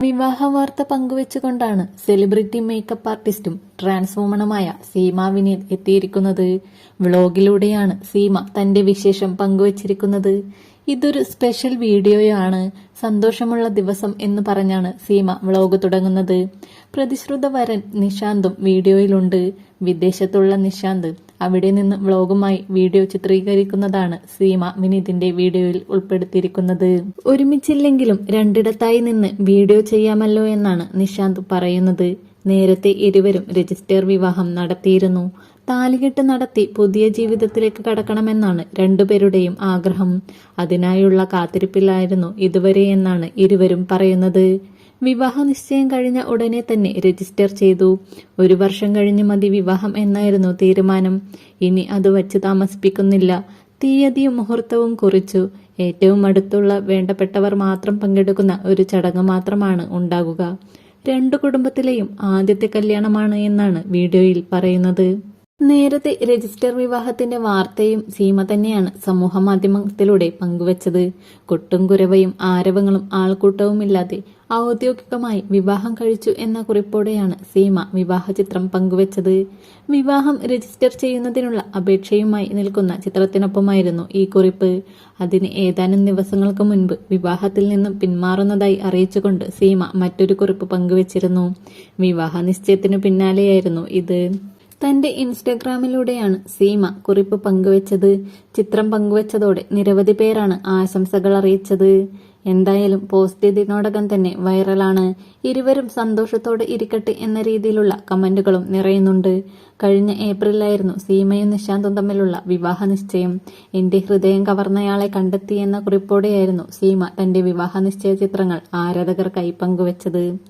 വിവാഹ വാർത്ത പങ്കുവെച്ചുകൊണ്ടാണ് സെലിബ്രിറ്റി മേക്കപ്പ് ആർട്ടിസ്റ്റും ട്രാൻസ് വുമണുമായ സീമ വിനീത് എത്തിയിരിക്കുന്നത്. വ്ളോഗിലൂടെയാണ് സീമ തന്റെ വിശേഷം പങ്കുവച്ചിരിക്കുന്നത്. ഇതൊരു സ്പെഷ്യൽ വീഡിയോയാണ്. സന്തോഷമുള്ള ദിവസം എന്ന് പറഞ്ഞാണ് സീമ വ്ളോഗ് തുടങ്ങുന്നത്. പ്രതിശ്രുത വരൻ നിശാന്തും വീഡിയോയിലുണ്ട്. വിദേശത്തുള്ള നിശാന്ത് അവിടെ നിന്ന് വ്ളോഗുമായി വീഡിയോ ചിത്രീകരിക്കുന്നതാണ് സീമ വിനീതിന്റെ വീഡിയോയിൽ ഉൾപ്പെടുത്തിയിരിക്കുന്നത്. ഒരുമിച്ചില്ലെങ്കിലും രണ്ടിടത്തായി നിന്ന് വീഡിയോ ചെയ്യാമല്ലോ എന്നാണ് നിശാന്ത് പറയുന്നത്. നേരത്തെ ഇരുവരും രജിസ്റ്റർ വിവാഹം നടത്തിയിരുന്നു. താലികെട്ട് നടത്തി പുതിയ ജീവിതത്തിലേക്ക് കടക്കണമെന്നാണ് രണ്ടുപേരുടെയും ആഗ്രഹം. അതിനായുള്ള കാത്തിരിപ്പിലായിരുന്നു ഇതുവരെ എന്നാണ് ഇരുവരും പറയുന്നത്. വിവാഹ നിശ്ചയം കഴിഞ്ഞ ഉടനെ തന്നെ രജിസ്റ്റർ ചെയ്തു. ഒരു വർഷം കഴിഞ്ഞ് മതി വിവാഹം എന്നായിരുന്നു തീരുമാനം. ഇനി അത് വച്ച് താമസിപ്പിക്കുന്നില്ല. തീയതിയും മുഹൂർത്തവും കുറിച്ചു. ഏറ്റവും അടുത്തുള്ള വേണ്ടപ്പെട്ടവർ മാത്രം പങ്കെടുക്കുന്ന ഒരു ചടങ്ങ് മാത്രമാണ് ഉണ്ടാകുക. രണ്ടു കുടുംബത്തിലെയും ആദ്യത്തെ കല്യാണമാണ് എന്നാണ് വീഡിയോയിൽ പറയുന്നത്. നേരത്തെ രജിസ്റ്റർ വിവാഹത്തിന്റെ വാർത്തയും സീമ തന്നെയാണ് സമൂഹ മാധ്യമത്തിലൂടെ പങ്കുവച്ചത്. കൊട്ടും കുരവയും ആരവങ്ങളും ആൾക്കൂട്ടവുമില്ലാതെ ഔദ്യോഗികമായി വിവാഹം കഴിച്ചു എന്ന കുറിപ്പോടെയാണ് സീമ വിവാഹ ചിത്രം പങ്കുവച്ചത്. വിവാഹം രജിസ്റ്റർ ചെയ്യുന്നതിനുള്ള അപേക്ഷയുമായി നിൽക്കുന്ന ചിത്രത്തിനൊപ്പമായിരുന്നു ഈ കുറിപ്പ്. അതിന് ഏതാനും ദിവസങ്ങൾക്ക് മുൻപ് വിവാഹത്തിൽ നിന്നും പിന്മാറുന്നതായി അറിയിച്ചുകൊണ്ട് സീമ മറ്റൊരു കുറിപ്പ് പങ്കുവച്ചിരുന്നു. വിവാഹ നിശ്ചയത്തിനു പിന്നാലെയായിരുന്നു ഇത്. തന്റെ ഇൻസ്റ്റഗ്രാമിലൂടെയാണ് സീമ കുറിപ്പ് പങ്കുവച്ചത്. ചിത്രം പങ്കുവച്ചതോടെ നിരവധി പേരാണ് ആശംസകൾ അറിയിച്ചത്. എന്തായാലും പോസ്റ്റ് ഇതിനോടകം തന്നെ വൈറലാണ്. ഇരുവരും സന്തോഷത്തോടെ ഇരിക്കട്ടെ എന്ന രീതിയിലുള്ള കമന്റുകളും നിറയുന്നുണ്ട്. കഴിഞ്ഞ ഏപ്രിലായിരുന്നു സീമയും നിശാന്തും തമ്മിലുള്ള വിവാഹ നിശ്ചയം. എന്റെ ഹൃദയം കവർന്നയാളെ കണ്ടെത്തി എന്ന കുറിപ്പോടെയായിരുന്നു സീമ തന്റെ വിവാഹ നിശ്ചയ ചിത്രങ്ങൾ ആരാധകർക്കായി പങ്കുവച്ചത്.